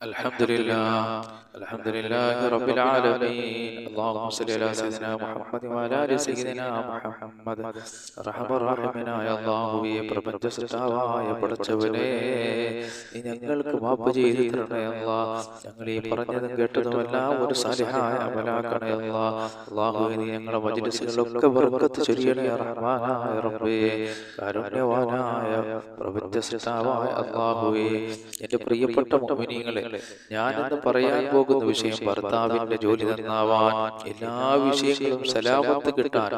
الحمد لله الحمد لله رب العالمين اللهم صل على سيدنا محمد وعلى ال سيدنا محمد റഹ്മ റഹീമനായ അല്ലാഹുവേ പ്രപഞ്ച സൃഷ്ടാവായ പടച്ചവനെ നീ ഞങ്ങൾക്ക് മാപ്പ് ചെയ്തു തരണേ അല്ലാ ഞങ്ങൾ ഈ പറഞ്ഞതും കേട്ടതുമെല്ലാം ഒരു സാലിഹായ അമലാക്കണേ അല്ലാ അല്ലാഹുവേ നീ ഞങ്ങളുടെ മജ്ലിസുകളിലൊക്കെ ബർക്കത്ത് ചൊരിയണേ റഹ്മാനായ റബ്ബേ കാരുണ്യവാനായ പ്രപഞ്ച സൃഷ്ടാവായ അല്ലാഹുവേ എൻ്റെ പ്രിയപ്പെട്ട മുഅ്മിനീങ്ങളെ ഞാനിന്ന് പറയാൻ പോകുന്ന വിഷയം ഭർത്താവിന്റെ ജോലി നന്നാവാൻ എല്ലാ വിഷയങ്ങളും സലാമത്ത് കിട്ടാൻ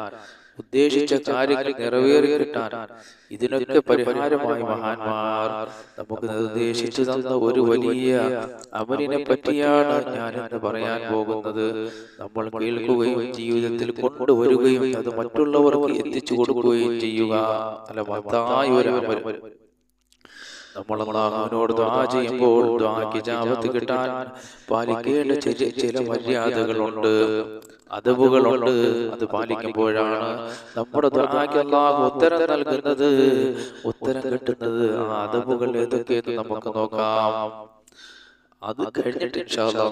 ഉദ്ദേശിച്ച കാര്യങ്ങൾ നിറവേറി കിട്ടാൻ ഇതിനൊക്കെ പരിഹാരമായി മഹാന്മാർ നമുക്ക് നിർദ്ദേശിച്ചു തന്ന ഒരു വലിയ അമലിനെ പറ്റിയാണ് ഞാൻ എന്ന് പറയാൻ പോകുന്നത്. നമ്മൾ കേൾക്കുകയും ജീവിതത്തിൽ കൊണ്ടുവരുകയും അത് മറ്റുള്ളവർക്ക് എത്തിച്ചു കൊടുക്കുകയും ചെയ്യുക. അല്ല മത്തായ ഒരു അമൽ നമ്മൾ അള്ളാഹുവിനോട് ദ്വാ ചെയ്യുമ്പോൾ ദ്വാക്ക് ജാപത്ത് കിട്ടാൻ പാലിക്കേണ്ട ചില ചില മര്യാദകളുണ്ട്. അതവുകളുണ്ട്. അത് പാലിക്കുമ്പോഴാണ് നമ്മുടെ ദ്വാക്ക് അള്ളാഹു ഉത്തരം നൽകുന്നത്. ഉത്തരം കിട്ടുന്നത്. ആ അതവുകൾ ഏതൊക്കെയെന്ന് നമുക്ക് നോക്കാം. അത് കഴിഞ്ഞിട്ട്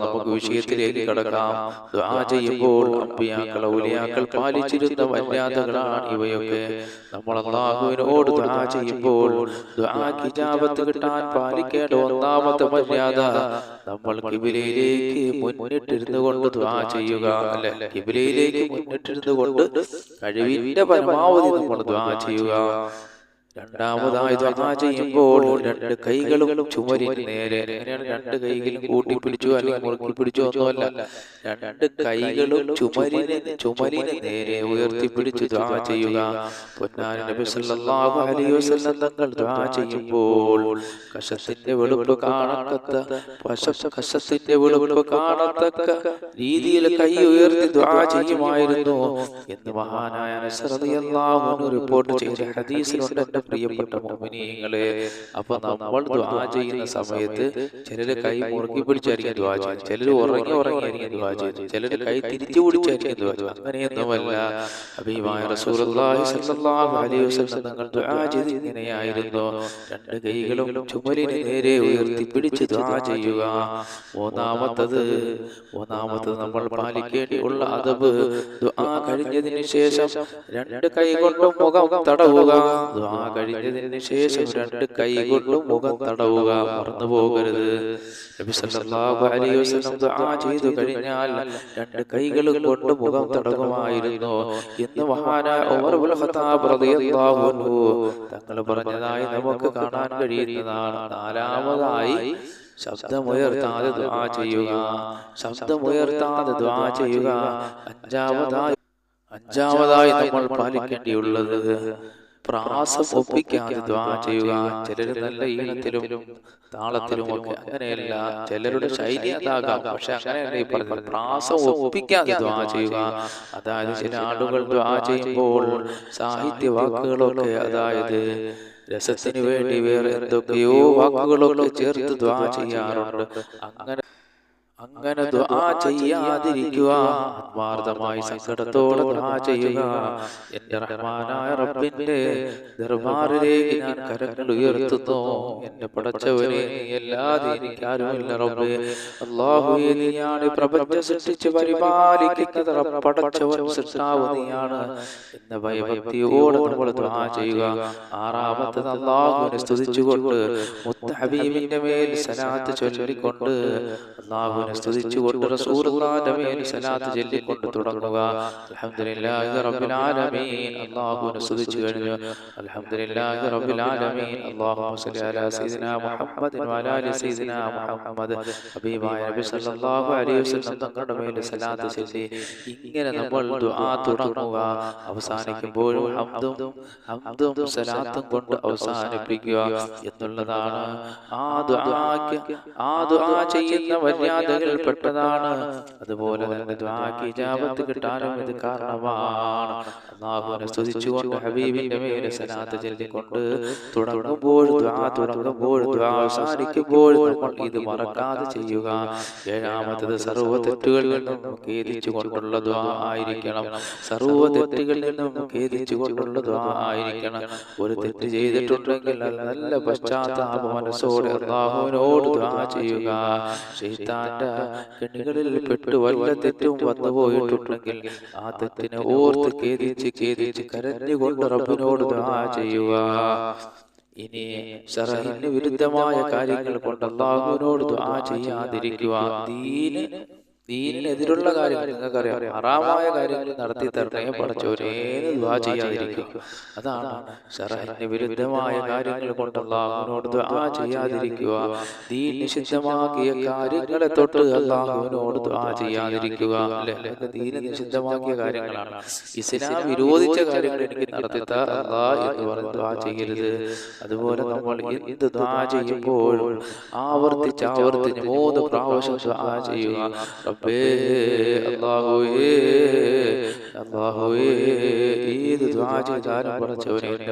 നമുക്ക് വിഷയത്തിലേക്ക് കടക്കാം. ദുആ ചെയ്യുമ്പോൾ അമ്പിയാക്കൾ ഔലിയാക്കൾ പാലിച്ചിരുന്ന മര്യാദകളാണ് ഇവയൊക്കെ. നമ്മൾ അള്ളാഹുവിനോട് ദുആ ചെയ്യുമ്പോൾ ദുആ കിജാബത്ത് കിട്ടാൻ പാലിക്കേണ്ട ഒന്നാമത്തെ മര്യാദ നമ്മൾ കിബിലയിലേക്ക് മുന്നിട്ടിരുന്നു കൊണ്ട് ദുആ ചെയ്യുക അല്ലെ? കിബിലയിലേക്ക് മുന്നിട്ടിരുന്നു കൊണ്ട് കഴിവിന്റെ പരമാവധി നമ്മൾ ദുആ ചെയ്യുക. രണ്ടാമതായി ദുആ ചെയ്യുമ്പോൾ രണ്ട് കൈകളും ചുമരിന് നേരെ. അങ്ങനെയാണ് രണ്ട് കൈകളും കൂട്ടി പിടിച്ചു അല്ലെങ്കിൽ മുറുക്കി പിടിച്ചു ഒന്നുമല്ല. രണ്ട് കൈകളും ചുമരിന് ചുമരിന് നേരെ ഉയർത്തി പിടിച്ചു ദ്വാ ചെയ്യുക. പൊന്നാരി നബി സല്ലല്ലാഹു അലൈഹി വസല്ലം തങ്ങൾ ദ്വാ ചെയ്യുമ്പോൾ കശത്തിന്റെ വെളുപ്പ് കാണത്തക്ക പശ കശത്തിന്റെ വെളുപ്പ് കാണത്തക്ക രീതിയിൽ കൈ ഉയർത്തി ദ്വാ ചെയ്യുമായിരുന്നു എന്ന് മഹാനായ റളിയല്ലാഹു അൻഹു റിപ്പോർട്ട് ചെയ്ത ഹദീസിലുണ്ട്. എന്റെ പ്രിയപ്പെട്ട മോമിനിയങ്ങളെ അപ്പൊ നമ്മൾ ദ്വാ ചെയ്യുന്ന സമയത്ത് ചിലര് കൈ മുറുക്കി പിടിച്ചായിരിക്കും ദ്വാ ചെയ്യുന്നത്. ചിലര് ഉറങ്ങി ഉറങ്ങിയായിരിക്കും ദ്വാ ചെയ്യുന്നത്. ചിലര് കൈ തിരിച്ചു പിടിച്ചായിരിക്കും ദ്വാ ചെയ്യുന്നത്. അങ്ങനെയൊന്നുമല്ല തങ്ങൾ ദ്വാ ചെയ്ത് ഇങ്ങനെയായിരുന്നു. രണ്ട് കൈകളും ചുമലിന് നേരെ ഉയർത്തി പിടിച്ച് ദ്വാ ചെയ്യുക. മൂന്നാമത്തത് മൂന്നാമത്തത് നമ്മൾ പാലിക്കേണ്ടിയുള്ള അതബ് ദ്വാ കഴിഞ്ഞതിന് ശേഷം രണ്ട് കൈ കൊണ്ടും മുഖം തടവുക. ദ്വാ കഴിഞ്ഞതിന് ശേഷം രണ്ട് കൈകൊണ്ടും മുഖം തടവുക മറന്നു പോകരുത്. ചെയ്തു കഴിഞ്ഞാൽ രണ്ട് കൈകളും കൊണ്ട് മുഖം തടവുമായിരുന്നു. എന്ന് മഹാനായ തങ്ങൾ പറഞ്ഞതായി നമുക്ക് കാണാൻ കഴിയുന്നതാണ്. നാലാമതായി ശബ്ദമുയർത്താതെ ദുആ ചെയ്യുക. ശബ്ദമുയർത്താതെ ദുആ ചെയ്യുക. അഞ്ചാമതായി അഞ്ചാമതായി നമ്മൾ പാലിക്കേണ്ടിയുള്ളത്. പ്രാസം ഒപ്പിക്കാതെ ദ്വാ ചെയ്യുക. ചിലർ നല്ല ഈണത്തിലും താളത്തിലും ഒക്കെ അങ്ങനെയല്ല ചിലരുടെ ശൈലി അതാകാം. പക്ഷെ അങ്ങനെയല്ല ഈ പറഞ്ഞത്? പ്രാസം ഒപ്പിക്കാതെ ദ്വാ ചെയ്യുക. അതായത് ചില ആളുകൾ ദ്വാ ചെയ്യുമ്പോൾ സാഹിത്യ വാക്കുകളൊക്കെ അതായത് രസത്തിന് വേണ്ടി വേറെ എന്തൊക്കെയോ വാക്കുകളൊക്കെ ചേർത്ത് ദ്വാ ചെയ്യാറുണ്ട്. അങ്ങനെ അങ്ങനെ ദുആ ചെയ്യാതിരിക്കുക. ആത്മാർത്ഥമായി സങ്കടത്തോടെ ദുആ ചെയ്യുക. എന്റെ റഹ്മാനായ റബ്ബിന്റെ ദർബാറിലേക്ക് ഞാൻ കരങ്ങൾ ഉയർത്തുന്നു. എന്നെ പടച്ചവനെ അല്ലാതെ എനിക്കാരുമില്ല റബ്ബേ. അല്ലാഹുവേ നീയാണ് പ്രപഞ്ചം സൃഷ്ടിച്ച് പരിപാലിക്കുന്നത് പടച്ചവൻ സൃഷ്ടാവ് നീയാണ്. എന്ന ഭയഭക്തിയോടെ നമ്മൾ ദുആ ചെയ്യുക. ആറാമത്തത് അള്ളാഹുവിനെ സ്തുതിച്ചുകൊണ്ട് മുത്ത ഹബീബിന്റെ മേൽ സലാത്ത് ചൊല്ലിക്കൊണ്ട് അല്ലാഹുവിനെ സ്തുതിച്ചുകൊണ്ട് റസൂലുള്ളാഹിന്റെ മേൽ സലാത്ത് ചൊല്ലിക്കൊണ്ട് തുടങ്ങുക. അൽഹംദുലില്ലാഹി റബ്ബിൽ ആലമീൻ. അല്ലാഹുവിനെ സ്തുതിച്ചു കഴിഞ്ഞു. അൽഹംദുലില്ലാഹി റബ്ബിൽ ആലമീൻ. അല്ലാഹുമ്മ സ്വല്ലി അലാ സയ്യിദിനാ മുഹമ്മദിൻ വഅലാ സയ്യിദിനാ മുഹമ്മദ്. ഹബീബായ നബി സല്ലല്ലാഹു അലൈഹി വസല്ലം തങ്ങളുടെ മേൽ സലാത്ത് ചൊല്ലി. ഇങ്ങനെ നമ്മൾ ദുആ തുടങ്ങുക. അവസാനിക്കുമ്പോഴും ഹംദും ഹംദും സലാത്തും കൊണ്ട് അവസാനിപ്പിക്കുക എന്നുള്ളതാണ് ആ ദുആക്ക് ആ ദുആ ചെയ്യുന്ന മര്യാദകൾ പെട്ടതാണ് അതുപോലെ തന്നെ ദ്വാക്ക് ഇജാബത്ത് കിട്ടാനും ഇത് കാരണമാണ്. അള്ളാഹുവിനെ സ്തുതിച്ചുകൊണ്ട് ഹബീബിന്റെ മേലെ സലാത്ത് ചൊല്ലിക്കൊണ്ട് തുടങ്ങുമ്പോൾ ദ്വാ തുടങ്ങുമ്പോൾ ദ്വാ അവസാനിക്കുമ്പോൾ നമ്മൾ ഇത് മറക്കാതെ ചെയ്യുക. ഏഴാമത്തത് സർവ തെറ്റുകളിൽ നിന്നും ഖേദിച്ചു കൊണ്ടുള്ള ദ്വാ ആയിരിക്കണം. സർവ തെറ്റുകളിൽ നിന്നും ഖേദിച്ചു കൊണ്ടുള്ള ദ്വാ ആയിരിക്കണം. ഒരു തെറ്റ് ചെയ്തിട്ടുണ്ടെങ്കിൽ നല്ല പശ്ചാത്താപ മനസ്സോടെ അള്ളാഹുവിനോട് ദ്വാ ചെയ്യുക. ശൈത്താന്റെ കെണികളിൽ പെട്ട് വല്ല തെറ്റും വന്നു ആ തെറ്റിനെ ഓർത്ത് ഖേദിച്ച് ഖേദിച്ച് കരഞ്ഞുകൊണ്ട് റബ്ബിനോട് ദാ ചെയ്യുക. ഇനി ഷറഹിന് വിരുദ്ധമായ കാര്യങ്ങൾ കൊണ്ട് അള്ളാഹുവിനോട് ദുആ ചെയ്യാതിരിക്കുക. ദീന് ദീനിനെതിരുള്ള കാര്യങ്ങൾ നിങ്ങൾക്കറിയാം അറാമായ കാര്യങ്ങൾ നടത്തി തരണേ പഠിച്ചവരേ ദ്വാ ചെയ്യാതിരിക്കുക. അതാണ് ഷറഹിന് വിരുദ്ധമായ കാര്യങ്ങൾ കൊണ്ടുള്ള അവനോട് ദ്വാ ചെയ്യാതിരിക്കുക. ദീൻ നിഷിദ്ധമാക്കിയ കാര്യങ്ങളെ തൊട്ട് അള്ളാഹുവിനോട് ദ്വാ ചെയ്യാതിരിക്കുക. അല്ലെ? ദീന നിഷിദ്ധമാക്കിയ കാര്യങ്ങളാണ്. ഇസ്ലാം വിരോധിച്ച കാര്യങ്ങൾ എനിക്ക് നടത്തി താ എന്ന് പറഞ്ഞ് ദ്വാ ചെയ്യരുത്. അതുപോലെ നമ്മൾ എന്ത് ദ്വാ ചെയ്യുമ്പോഴും ആവർത്തിച്ച് ആവർത്തിച്ച് മൂന്ന് പ്രാവശ്യം ദ്വാ ചെയ്യുക. എന്റെ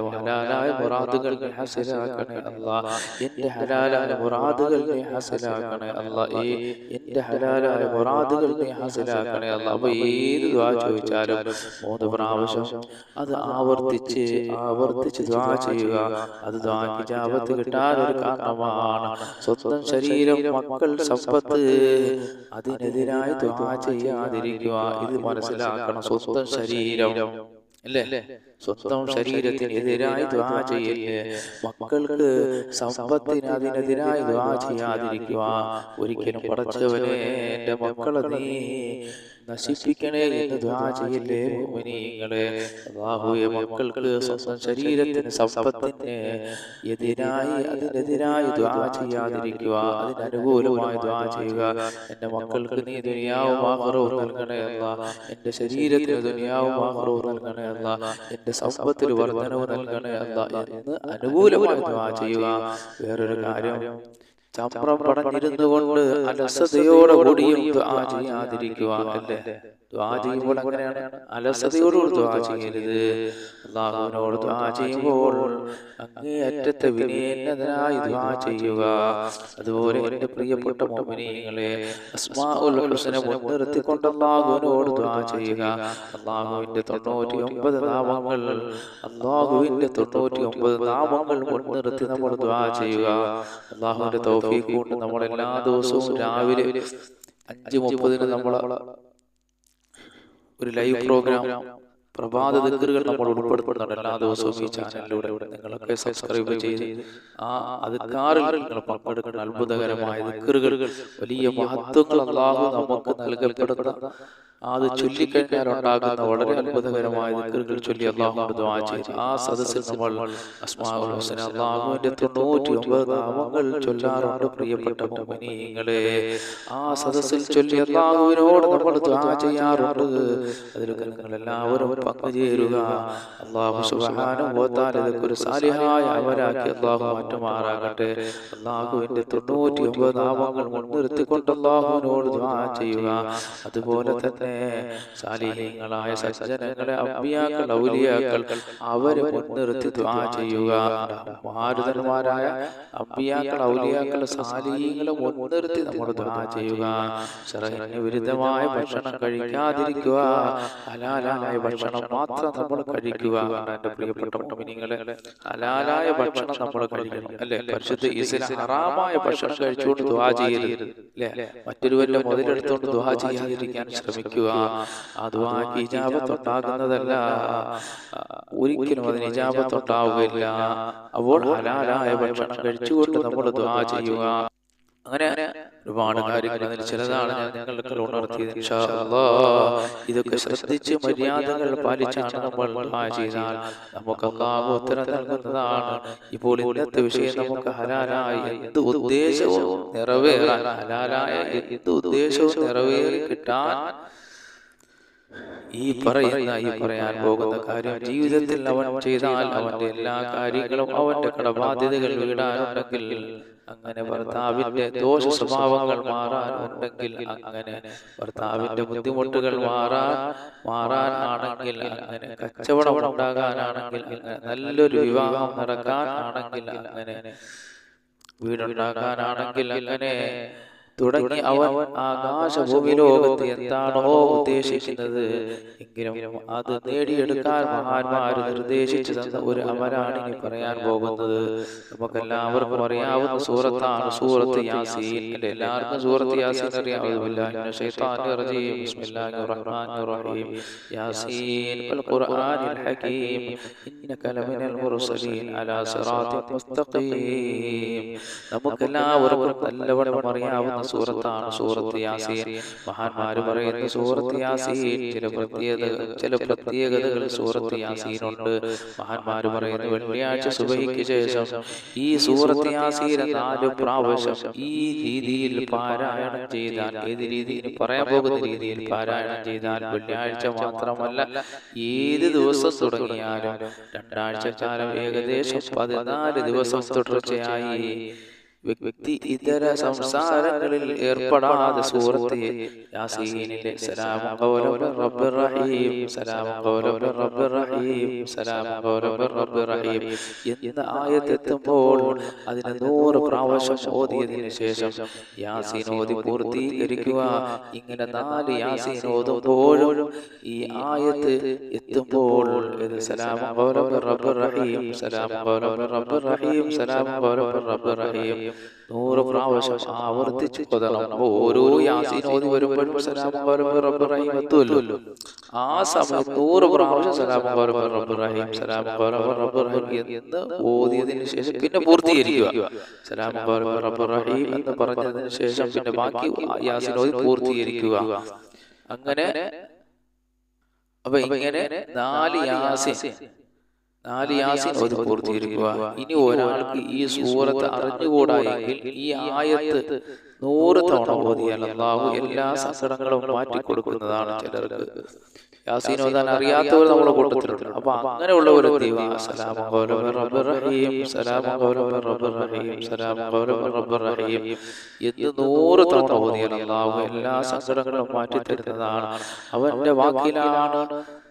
ഹലാലായ മുറാദുകൾ എന്റെ ഹലാലായ മുറാദുകൾ എന്റെ ഹലാലായ മുറാദുകൾ മൂന്ന് പ്രാവശ്യം അത് ആവർത്തിച്ച് ആവർത്തിച്ച് ദ്വാ ചെയ്യുക. അത് ദുആ ജാപത്ത് കിട്ടാൻ ഒരു കാരണമാണ്. സ്വന്തം ശരീരം മക്കൾ സമ്പത്ത് അതിനെതിരായി ദ്വാ ചെയ്യാതിരിക്കുക ഇത് മനസ്സിലാക്കണം. സ്വന്തം ശരീരം. അല്ലേ? സ്വന്തം ശരീരത്തിനെതിരായി ദ്വാ ചെയ്യല്ലേ? മക്കൾക്ക് സമ്പത്തിന് അതിനെതിരായി ദ്വാ ചെയ്യാതിരിക്കുക ഒരിക്കലും പടച്ചവനെ എന്റെ മക്കളെ നീ നശിപ്പിക്കണേ എന്ന് ദ്വാ ചെയ്യല്ലേ മോമിനിങ്ങളെ അള്ളാഹുയെ മക്കൾക്ക് സ്വന്തം ശരീരത്തിന് സമ്പത്തിന് എതിരായി അതിനെതിരായി ദ്വാ ചെയ്യാതിരിക്കുക അതിനനുകൂലമായി ദ്വാ ചെയ്യുക. എന്റെ മക്കൾക്ക് നീ ദുനിയാവും ആഹ്റവും നൽകണേ അല്ല. എന്റെ ശരീരത്തിന് ദുനിയാവും ആഹ്റവും നൽകണേ അല്ല. എന്റെ സമ്പത്തിൽ വർധനവ് നൽകണേ അല്ല എന്ന് അനുകൂലമായി ചെയ്യുക. വേറൊരു കാര്യം ചമ്രം പടഞ്ഞിരുന്നു കൊണ്ട് അലസതയോടെ കൂടിയും ദ്വാ ചെയ്യാതിരിക്കുക അല്ലേ? ദ്വാ ചെയ്യുമ്പോൾ അങ്ങനെയാണ്. അലസതയോടുകൂടി ദ്വാ ചെയ്യരുത്. അള്ളാഹുവിനോട് ദ്വാ ചെയ്യുമ്പോൾ അങ്ങേയറ്റത്തെ വിനയനതനായി ദ്വാ ചെയ്യുക. അതുപോലെ എന്റെ പ്രിയപ്പെട്ട മോമിനിയങ്ങളെ അസ്മാഉൽ ഹുസനെ മുൻനിർത്തിക്കൊണ്ട് അള്ളാഹുവിനോട് ദ്വാ ചെയ്യുക. അള്ളാഹുവിന്റെ തൊണ്ണൂറ്റി ഒമ്പത് നാമങ്ങൾ അള്ളാഹുവിന്റെ തൊണ്ണൂറ്റി ഒമ്പത് നാമങ്ങൾ മുൻനിർത്തി നമ്മൾ ദ്വാ ചെയ്യുക. അള്ളാഹുവിന്റെ തൗഫീഖ് കൊണ്ട് നമ്മൾ എല്ലാ ദിവസവും രാവിലെ അഞ്ച് മുപ്പതിന് നമ്മൾ ഒരു ലൈവ് പ്രോഗ്രാം പ്രഭാത ദിക്കറുകൾ നമ്മൾ ഉൾപ്പെടുത്തുന്നുണ്ട് എല്ലാ ദിവസവും ഈ ചാനലിലൂടെ നിങ്ങളൊക്കെ സബ്സ്ക്രൈബ് ചെയ്ത് ആ അതിക്കാറിൽ നിങ്ങൾ പങ്കെടുക്കുന്ന അത്ഭുതകരമായ ദിക്കറുകൾ വലിയ മഹത്വങ്ങൾ അള്ളാഹു നമുക്ക് നൽകപ്പെടുന്ന അത് ചൊല്ലിക്കഴിഞ്ഞാൽ ഉണ്ടാകുന്ന വളരെ അത്ഭുതകരമായ ദിക്കറുകൾ ചൊല്ലി അള്ളാഹു ദ്വാ ചെയ്ത് ആ സദസ്സിൽ നമ്മൾ അസ്മാഉൽ ഹുസ്ന അള്ളാഹുവിന്റെ തൊണ്ണൂറ്റി ഒമ്പത് നാമങ്ങൾ ചൊല്ലാറുണ്ട് പ്രിയപ്പെട്ട മോമിനിങ്ങളെ ആ സദസ്സിൽ ചൊല്ലി അള്ളാഹുവിനോട് നമ്മൾ ദ്വാ ചെയ്യാറുണ്ട്. അതിലൊക്കെ നിങ്ങൾ എല്ലാവരും പങ്കുചേരുക അള്ളാഹു ഒരു സാലിഹായ അവരാക്കി അള്ളാഹു മാറ്റുമാറാകട്ടെ. അള്ളാഹുവിന്റെ തൊണ്ണൂറ്റി ഒമ്പത് നാമങ്ങൾ മുൻനിർത്തിക്കൊണ്ട് അള്ളാഹുവിനോട് ചെയ്യുക. അതുപോലെ തന്നെ സാലിഹ്യങ്ങളായ സജ്ജനങ്ങളെ അമ്മിയാക്കൾ ഔലിയാക്കൾ അവരെ മുൻനിർത്തി ദ്വാ ചെയ്യുക. മാരുതന്മാരായ അമ്മിയാക്കൾ ഔലിയാക്കൾ സാലിഹ്യങ്ങളെ മുൻനിർത്തി നമ്മൾ ദ്വാ ചെയ്യുക. ശറഹിന് വിരുദ്ധമായ ഭക്ഷണം കഴിക്കാതിരിക്കുക. ഹലാലായ ഭക്ഷണം മാത്രം നമ്മൾ കഴിക്കുക എന്റെ പ്രിയപ്പെട്ട മോമിനിങ്ങളെ ഹലാലായ ഭക്ഷണം നമ്മൾ കഴിക്കണം. അല്ലെ? പരിശുദ്ധ ഇസ്ലാം ഹറാമായ ഭക്ഷണം കഴിച്ചുകൊണ്ട് ദ്വാ ചെയ്യരുത്. അല്ലെ? മറ്റൊരുവരുടെ മുതലെടുത്തുകൊണ്ട് ദ്വാ ചെയ്യാതിരിക്കാൻ ശ്രമിക്കുക. ആ ദുആ ഇജാബത്ത് ഉണ്ടാകുന്നതല്ല ഒരിക്കലും അതിന് ഇജാബത്ത് ഉണ്ടാവുകയില്ല അപ്പോൾ ഹലാലായ ഭക്ഷണം കഴിച്ചുകൊണ്ട് നമ്മൾ ദ്വാ ചെയ്യുക. അങ്ങനെ ഒരുപാട് കാര്യങ്ങൾ അതിൽ ചിലതാണ് ഞാൻ നിങ്ങൾക്ക് ഉണർത്തിയത്. ഇതൊക്കെ ശ്രദ്ധിച്ച് മര്യാദകൾ പാലിച്ചാണ് നമ്മൾ ചെയ്താൽ നമുക്ക് അള്ളാഹു ഉത്തരം നൽകുന്നതാണ്. ഇപ്പോൾ ഇന്നത്തെ വിഷയം നമുക്ക് ഹലാലായ എന്ത് ഉദ്ദേശവും നിറവേറാൻ ഹലാലായ എന്ത് ഉദ്ദേശവും നിറവേറി കിട്ടാൻ ഈ പറയുന്ന ഈ പറയാൻ പോകുന്ന കാര്യം ജീവിതത്തിൽ അവൻ ചെയ്താൽ അവന്റെ എല്ലാ കാര്യങ്ങളും അവന്റെ കടബാധ്യതകൾ വീടാനുണ്ടെങ്കിൽ അങ്ങനെ ഭർത്താവിന്റെ ദോഷ സ്വഭാവങ്ങൾ മാറാനുണ്ടെങ്കിൽ അങ്ങനെ ഭർത്താവിന്റെ ബുദ്ധിമുട്ടുകൾ മാറാൻ മാറാനാണെങ്കിൽ അങ്ങനെ കച്ചവടം ഉണ്ടാകാനാണെങ്കിൽ നല്ലൊരു വിവാഹം നടക്കാൻ ആണെങ്കിൽ അങ്ങനെ വീടുണ്ടാക്കാനാണെങ്കിൽ അങ്ങനെ തുടങ്ങി അവൻ ആകാശഭൂമി ലോകത്ത് എന്താണോ ഉദ്ദേശിക്കുന്നത്. എങ്കിലും അത് നേടിയെടുക്കാൻ മഹാന്മാർ നിർദ്ദേശിച്ചു തന്ന ഒരു അമലാണ് ഇനി പറയാൻ പോകുന്നത്. നമുക്കെല്ലാവർക്കും അറിയാവുന്ന സൂറത്താണ് സൂറത്ത് യാസീൻ? എല്ലാവർക്കും സൂറത്ത് യാസീൻ അറിയാവുന്നില്ല യാസീൻ. നമുക്കെല്ലാവർക്കും നല്ലവണ്ണം അറിയാവുന്ന സൂറത്താണ് സൂറത്ത് യാസീൻ. മഹാന്മാർ പറയുന്ന സൂറത്ത് യാസീൻ ചില പ്രത്യേകതകൾ ചില പ്രത്യേകതകൾ സൂറത്ത് യാസീനുണ്ട്. മഹാന്മാർ പറയുന്ന വെള്ളിയാഴ്ച സുബഹിക്ക് ശേഷം ഈ സൂറത്ത് യാസീൻ നാല് പ്രാവശ്യം ഈ രീതിയിൽ പാരായണം ചെയ്താൽ ഏത് രീതിയിൽ? പറയാൻ പോകുന്ന രീതിയിൽ പാരായണം ചെയ്താൽ വെള്ളിയാഴ്ച മാത്രമല്ല ഏത് ദിവസം തുടങ്ങിയാലും രണ്ടാഴ്ച കാലം ഏകദേശം പതിനാല് ദിവസം തുടർച്ചയായി വ്യക്തി ഇതര സംസാരങ്ങളിൽ ഏർപ്പെടാതെ സൂറത്തെ യാസീനിലെ സലാം ഖൗലൻ റബ്ബിർ റഹീം സലാം ഖൗലൻ റബ്ബിർ റഹീം സലാം ഖൗലൻ റബ്ബിർ റഹീം. എന്ന ആയത്ത് എത്തുമ്പോൾ അതിനെ നൂറ് പ്രാവശ്യം ഓതിയതിന് ശേഷം യാസീൻ ഓതി പൂർത്തീകരിക്കുക. ഇങ്ങനെ നാല് യാസീൻ ഓതുമ്പോഴും ഈ ആയത്ത് എത്തുമ്പോൾ ഇത് സലാം ഖൗലൻ റബ്ബിർ റഹീം സലാം ഖൗലൻ റബ്ബിർ റഹീം സലാം ഖൗലൻ റബ്ബിർ റഹീം. നൂറ് പ്രാവശ്യം ആവർത്തിച്ച് കൊതണം ഓരോ വരുമ്പോഴും എത്തുമല്ലോ ആ സമയത്ത് നൂറ് പ്രാവശ്യം സലാമു ഖൗലൻ റബ്ബിർ റഹീം സലാമു ഖൗലൻ റബ്ബിർ റഹീം എന്ന് ഓതിയതിനു ശേഷം പിന്നെ പൂർത്തീകരിക്കുക. സലാമു ഖൗലൻ റബ്ബിർ റഹീം എന്ന് പറഞ്ഞതിന് ശേഷം പിന്നെ ബാക്കി യാസീനോതി പൂർത്തീകരിക്കുക. അങ്ങനെ അപ്പൊ ഇങ്ങനെ നാല് യാസീൻ നാല് യാസിൻ ഓതി പൂർത്തീകരിക്കുക. ഇനി ഒരാൾക്ക് ഈ സൂറത്ത് അറിഞ്ഞുകൂടായെങ്കിൽ ഈ ആയത്ത് നൂറ് തവണ ഓതിയാൽ അള്ളാഹു എല്ലാ സങ്കടങ്ങളും മാറ്റിക്കൊടുക്കുന്നതാണ് ചിലർക്ക്. യാസീൻ ഓതാൻ അറിയാത്തവർ കൂട്ടത്തിലുണ്ട്. അപ്പൊ റബ്ബിർ റഹീം റബ്ബിർ റഹീം റബ്ബിർ റഹീം. എന്ന് നൂറ് തവണ ഓതിയാൽ അള്ളാഹു എല്ലാ സങ്കടങ്ങളും മാറ്റി തരുന്നതാണ്. അവന്റെ വാക്കിലാണ്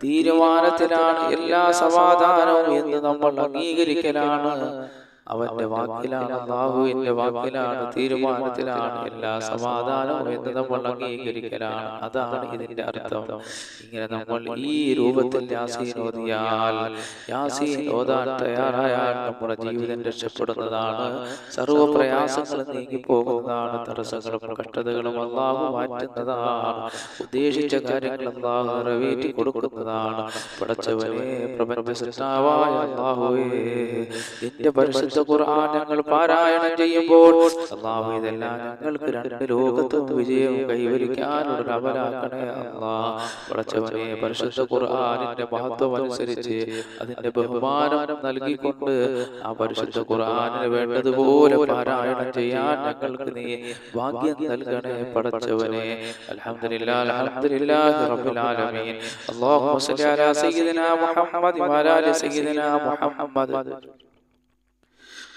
തീരുമാനത്തിലാണ് എല്ലാ സമാധാനവും എന്ന് നമ്മൾ അംഗീകരിക്കലാണ്. അവന്റെ വാക്കിലാണ് അള്ളാഹുവിന്റെ വാക്കിലാണ് തീരുമാനത്തിലാണ് എല്ലാ സമാധാനവും എന്ന് നമ്മൾ അംഗീകരിക്കലാണ് അതാണ് ഇതിന്റെ അർത്ഥം. ഇങ്ങനെ നമ്മൾ ഈ രൂപത്തിൽ യാസീൻ ഓതിയാൽ യാസീൻ ഓതാൻ തയ്യാറായാൽ നമ്മുടെ ജീവിതം രക്ഷപ്പെടുന്നതാണ്. സർവ പ്രയാസങ്ങളും നീങ്ങി പോകുന്നതാണ് തടസ്സങ്ങളും കഷ്ടതകളും അള്ളാഹു മാറ്റുന്നതാണ്. ഉദ്ദേശിച്ച കാര്യങ്ങൾ അള്ളാഹു നിറവേറ്റി കൊടുക്കുന്നതാണ്. പടച്ചവനെ പ്രപഞ്ച സൃഷ്ടാവായ അള്ളാഹുവേ നിന്റെ പരിശുദ്ധ ഖുർആൻ ഞങ്ങൾ പാരായണം ചെയ്യുമ്പോൾ അള്ളാഹു ഇതെല്ലാം ഞങ്ങൾക്ക് രണ്ട് ലോകത്തും വിജയം കൈവരിക്കാനുള്ള അവരാക്കണേ അള്ളാഹ് പരിശുദ്ധ ഖുർആാനിന്റെ മഹത്വം അനുസരിച്ച് അതിന്റെ ബഹുമാനം നൽകിക്കൊണ്ട് ആ പരിശുദ്ധ ഖുർആാനിന് വേണ്ടതുപോലെ പാരായണം ചെയ്യാൻ ഞങ്ങൾക്ക് നീ ഭാഗ്യം നൽകണേ പടച്ചവനെ. അൽഹംദുലില്ലാഹ് അൽഹംദുലില്ലാഹി റബ്ബിൽ ആലമീൻ. അല്ലാഹുമ്മ സ്വല്ലി അലാ സയ്യിദിനാ മുഹമ്മദ് വഅലാ മുഹമ്മദ്.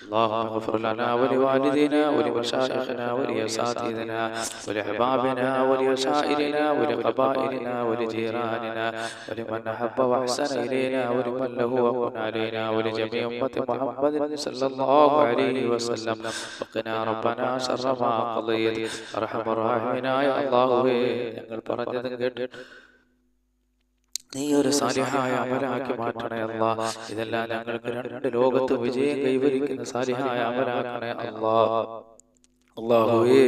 اللهم اغفر لنا ولوالدينا ولمشايخنا ولأساتذتنا ولأحبابنا ولسائرنا ولقبائلنا ولجيراننا ولمن أحب وأحسن إلينا ولمن له وكن علينا ولجميع أمة محمد صلى الله عليه وسلم وقنا ربنا شر ما قضيت أرحم الراحمين يا الله ഞങ്ങൾ പറഞ്ഞതും കേട്ടിട്ട് നീ ഒരു സാലിഹായ അമലാക്കി മാറ്റണേ അല്ലാ ഇതെല്ലാം ഞങ്ങൾക്ക് രണ്ട് ലോകത്ത് വിജയം കൈവരിക്കുന്ന സാലിഹായ അമലാക്കണേ അല്ലാ അള്ളാഹുവേ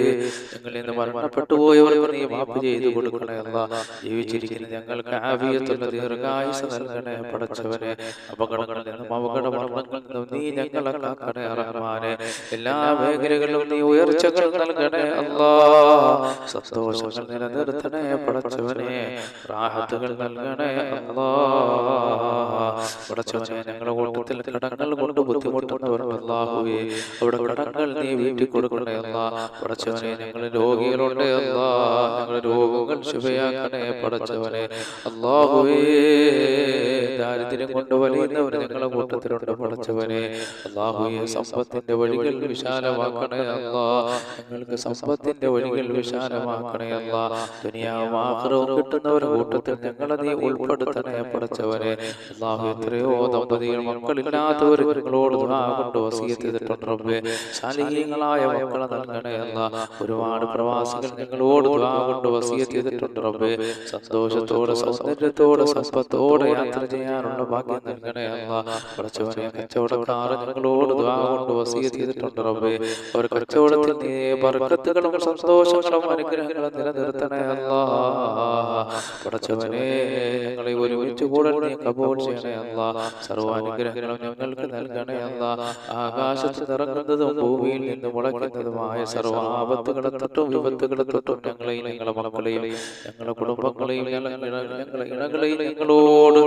ഞങ്ങൾ ഇന്ന് മരണപ്പെട്ടു പോയവർക്ക് നീ മാപ്പ് ചെയ്തു കൊടുക്കണേ അല്ലാ ജീവിച്ചിരിക്കുന്ന ഞങ്ങൾക്ക് ആവിയത്തുള്ള ദീർഘായുസ് നൽകണേ പടച്ചവനെ അപകടങ്ങളിൽ നിന്നും അപകട മരണങ്ങളിൽ നിന്നും നീ ഞങ്ങളെ കാക്കണേ എല്ലാ മേഖലകളിലും നീ ഉയർച്ചകൾ നൽകണേ അല്ലാ സന്തോഷങ്ങൾ നിലനിർത്തണേ പടച്ചവനെ റാഹത്തുകൾ നൽകണേ അല്ലാ പടച്ചവനെ ഞങ്ങളുടെ കൂട്ടത്തിൽ കടങ്ങൾ കൊണ്ട് ബുദ്ധിമുട്ടുന്നവർ അല്ലാഹുവേ. അവിടെ കടങ്ങൾ നീ വീട്ടിൽ കൊടുക്കണേ അല്ലാ പടച്ചവനെ ഞങ്ങൾ രോഗികളുണ്ട് അല്ലാ. ഞങ്ങളുടെ രോഗങ്ങൾ ശുഭയാക്കണേ പടച്ചവനെ. അല്ലാഹുവേ ദാരിദ്ര്യം കൊണ്ട് വലിയുന്നവർ ഞങ്ങളുടെ കൂട്ടത്തിലുണ്ട് പടച്ചവനെ. അല്ലാഹുവേ സമ്പത്തിന്റെ വഴികൾ വിശാലമാക്കണേ അല്ലാ. ഞങ്ങൾക്ക് സമ്പത്തിന്റെ വഴികൾ വിശാലമാക്കണേ അല്ലാ. ദുനിയാവും ആഖിറവും കിട്ടുന്നവരുടെ കൂട്ടത്തിൽ ഞങ്ങളെ നീ ഉൾപ്പെടുത്തണേ പടച്ചവനെ. അല്ലാഹു എത്രയോ ദമ്പതികൾ മക്കളില്ലാത്തവർ ഞങ്ങളോട് ദുആ കൊണ്ട് വസിയത്ത് ചെയ്തിട്ടുണ്ട് റബ്ബേ. ശാലീയങ്ങളായ മക്കളെ നൽകണേ അല്ലാ. ഒരുപാട് പ്രവാസികൾ നിങ്ങളോട് കൊണ്ട് വസിയത്ത് ചെയ്തിട്ടുണ്ട് റബ്ബേ. സന്തോഷത്തോടെ സൗന്ദര്യത്തോടെ സമ്പത്തോടെ യാത്ര ചെയ്യാനുള്ള ഭാഗ്യം നൽകണേ അല്ലാ. പടച്ചവനെ കച്ചവടക്കാർ നിങ്ങളോട് കൊണ്ട് വസിയത്ത് ചെയ്തിട്ടുണ്ട് റബ്ബേ. അവർ കച്ചവടത്തിൽ നീ ബർക്കത്തുകളും സന്തോഷങ്ങളും അനുഗ്രഹങ്ങളും നിലനിർത്തണേ അല്ല. പടച്ചവനെ ഞങ്ങളെ ഒരുമിച്ച് കൂടെ നീ കബൂൾ ചെയ്യണേ അല്ല. സർവാനുഗ്രഹങ്ങളും ഞങ്ങൾക്ക് നൽകണേ അല്ല. ആകാശത്ത് നിറങ്ങുന്നതും ഭൂമിയിൽ നിന്ന് മുളയ്ക്കുന്നതുമായ സർവ്വ ആപത്തുകളെ തൊട്ടും വിപത്തുകളെ തൊട്ടും ഞങ്ങളെയും ഞങ്ങളെ മക്കളെയും ഞങ്ങളുടെ കുടുംബങ്ങളെയും ഞങ്ങളെ ഞങ്ങളെ ഇണകളെയും ഞങ്ങളോട്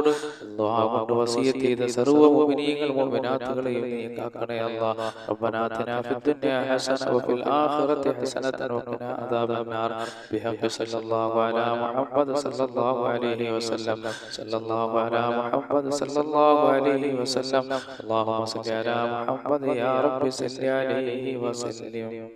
അല്ലാഹ് കൊണ്ട് വസിയത്ത് ചെയ്ത സർവ്വ മുഅ്മിനീങ്ങൾ മുഅ്മിനാത്തുകളെയും നീ കാക്കണേ അല്ലാ ربنا آتنا في الدنيا حسنة وفي الآخرة حسنة وقنا عذاب النار بحق صلى الله على محمد صلى الله عليه وسلم صلى الله على محمد صلى الله عليه وسلم اللهم صل على محمد يا رب صل عليه وسلم